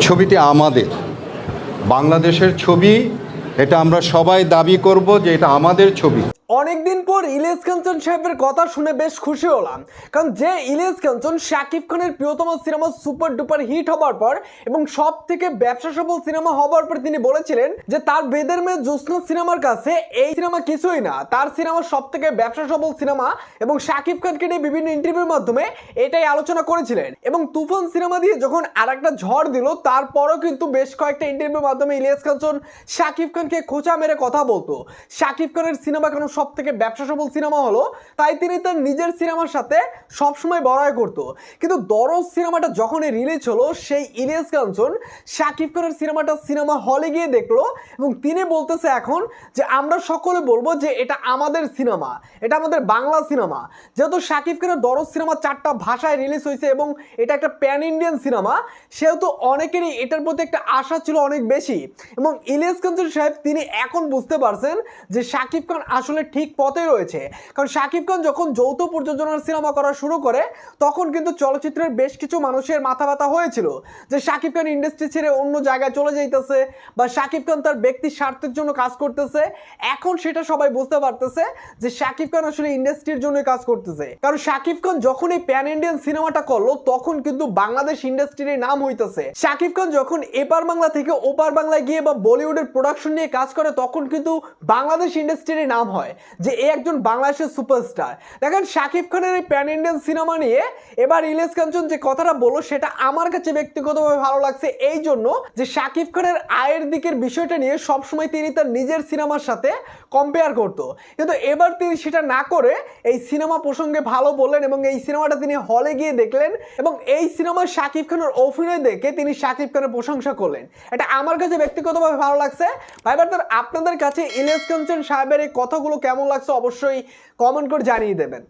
ছবিটি আমাদের। বাংলাদেশের ছবি এটা আমরা সবাই দাবি করব যে এটা আমাদের ছবি। অনেকদিন পর ইলিয়াস কাঞ্চন সাহেবের কথা শুনে বেশ খুশি হলাম। কারণ যে ইলিয়াস কাঞ্চন শাকিব খানের প্রিয়তম সিনেমা সুপার ডুপার হিট হবার পর এবং সব থেকে ব্যবসা সফল সিনেমা হবার পর তিনি বলেছিলেন যে তার বেদের মেয়ে জ্যোৎস্না সিনেমার কাছে এই সিনেমা কিছুই না। তার সিনেমা সব থেকে ব্যবসা সফল সিনেমা এবং শাকিব খানকে নিয়ে বিভিন্ন ইন্টারভিউর মাধ্যমে এটাই আলোচনা করেছিলেন। এবং তুফান সিনেমা দিয়ে যখন আর একটা ঝড় দিল, তারপরও কিন্তু বেশ কয়েকটা ইন্টারভিউর মাধ্যমে ইলিয়াস কাঞ্চন শাকিব খানকে খোঁচা মেরে কথা বলতো। শাকিব খানের সিনেমা কেন সব থেকে ব্যবসা সফল সিনেমা হলো তাই তিনি তার নিজের সিনেমার সাথে সবসময় বড়াই করতো। কিন্তু দরজ সিনেমাটা যখনই রিলিজ হলো, সেই ইলিয়াস কাঞ্চন শাকিব খানের সিনেমাটা সিনেমা হলে গিয়ে দেখল এবং তিনি বলতেছে এখন যে, আমরা সকলে বলব যে, এটা আমাদের সিনেমা, এটা আমাদের বাংলা সিনেমা। যেহেতু শাকিব খানের দরজ সিনেমা চারটা ভাষায় রিলিজ হয়েছে এবং এটা একটা প্যান ইন্ডিয়ান সিনেমা, সেহেতু অনেকেরই এটার প্রতি একটা আশা ছিল অনেক বেশি। এবং ইলিয়াস কাঞ্চন সাহেব, তিনি এখন বুঝতে পারছেন যে, শাকিব খান আসলে ঠিক পথে রয়েছে। কারণ শাকিব খান যখন যৌথ প্রযোজনার সিনেমা করা শুরু করে, তখন কিন্তু চলচ্চিত্রের বেশ কিছু মানুষের মাথা ব্যথা হয়েছিল। যে শাকিব খান ইন্ডাস্ট্রি ছেড়ে অন্য জায়গায় চলে যাইতেছে বা শাকিব খান তার ব্যক্তির স্বার্থের জন্য কাজ করতেছে, এখন সেটা সবাই বুঝতে পারতেছে যে শাকিব খান আসলে ইন্ডাস্ট্রির জন্য কাজ করতেছে। কারণ শাকিব খান যখন এই প্যান ইন্ডিয়ান সিনেমাটা করল, তখন কিন্তু বাংলাদেশ ইন্ডাস্ট্রির নাম হইতেছে। শাকিব খান যখন এপার বাংলা থেকে ওপার বাংলায় গিয়ে বা বলিউডের প্রোডাকশন নিয়ে কাজ করে, তখন কিন্তু বাংলাদেশ ইন্ডাস্ট্রির নাম হয়। যে এ একজন বাংলাদেশের সুপারস্টার। দেখেন শাকিব খানের এই প্যান ইন্ডিয়ান সিনেমা নিয়ে এবার ইলিয়াস কাঞ্চন যে কথাটা বলল, সেটা আমার কাছে ব্যক্তিগতভাবে ভালো লাগছে। এই জন্য যে শাকিব খানের আয়ের দিকের বিষয়টা নিয়ে সবসময় তিনি তার নিজের সিনেমার সাথে কম্পেয়ার করতো। কিন্তু এবার তিনি সেটা না করে এই সিনেমা প্রসঙ্গে ভালো বললেন এবং এই সিনেমাটা তিনি হলে গিয়ে দেখলেন এবং এই সিনেমার শাকিব খানের অভিনয় দেখে তিনি শাকিব খানের প্রশংসা করলেন। এটা আমার কাছে ব্যক্তিগতভাবে ভালো লাগছে। ভাইবার তার আপনাদের কাছে ইলিয়াস কাঞ্চন সাহেবের এই কথাগুলো কেমন লাগছে অবশ্যই কমেন্ট করে জানিয়ে দেবেন।